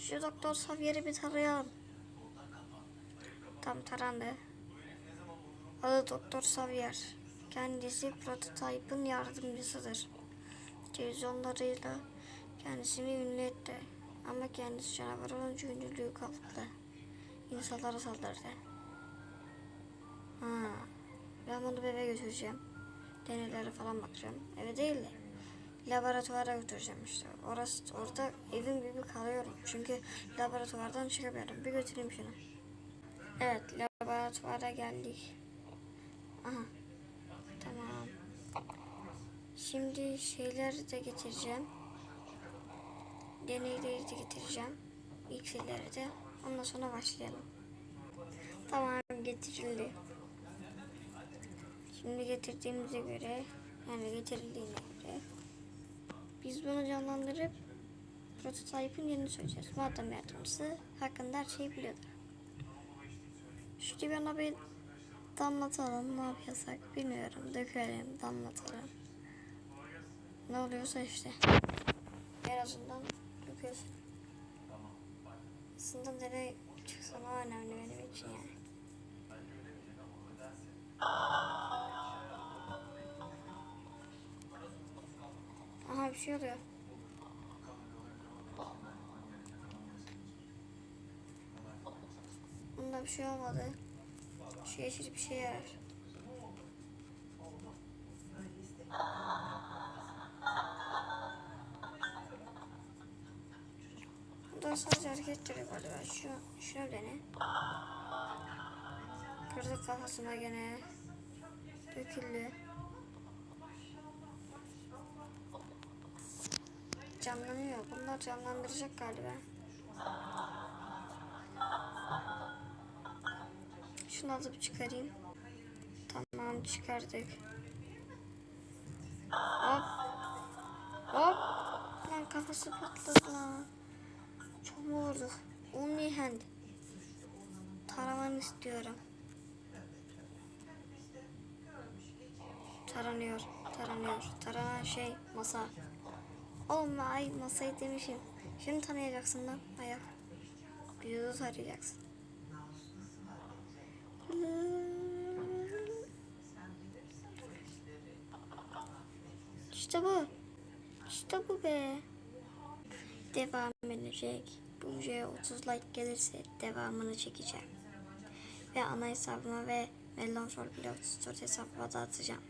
Şu doktor Savier'i bir tarayalım. Tam tarandı. Adı Doktor Savier. Kendisi prototype'ın yardımcısıdır. Televizyonlarıyla kendisini ünlü etti. Ama kendisi canavar olunca ünlülüğü kalktı. İnsanlara saldırdı. Ha, ben bunu eve götüreceğim. Deneylere falan bakacağım. Eve değil de laboratuvara götüreceğim işte. Orası orada evim gibi kalıyorum. Çünkü laboratuvardan çıkamıyorum. Bir götüreyim şunu. Evet laboratuvara geldik. Aha. Tamam. Şimdi şeyleri de getireceğim. Deneyleri de getireceğim. İksirleri de. Ondan sonra başlayalım. Tamam getirildi. Şimdi getirdiğimize göre yani getirildiğine göre biz bunu canlandırıp prototype'ın yerini söyleyeceğiz. Madem yardımcısı hakkında her şeyi biliyordur. Şu bana bir damlatalım. Ne yapıyorsak bilmiyorum. Dökelim, damlatalım. Ne oluyorsa işte. En azından döküyorsun. Aslında nereye çıksam önemli benim için yani. Bir şey oluyor. Bunda bir şey olmadı. Şu yeşil bir şey yarar. Burada sadece hareket galiba. Şu, şunu dene. Kırdık kafasına gene. Döküldü. Canlanıyor. Bunlar canlandıracak galiba. Şunu alıp çıkarayım. Tamam çıkardık. Hop. Hop. Lan kafası patladı lan. Çok mu vurduk? Only hand. Taraman istiyorum. Taranıyor, taranıyor. Taranan şey masa. Oğlum ay masayı demişim. Şimdi tanıyacaksın lan ayak. Yüzü tarayacaksın. İşte bu. İşte bu be. Devam edecek. Bu videoya 30 like gelirse devamını çekeceğim. Ve ana hesabıma ve Melon for Pilot Store hesabıma da atacağım.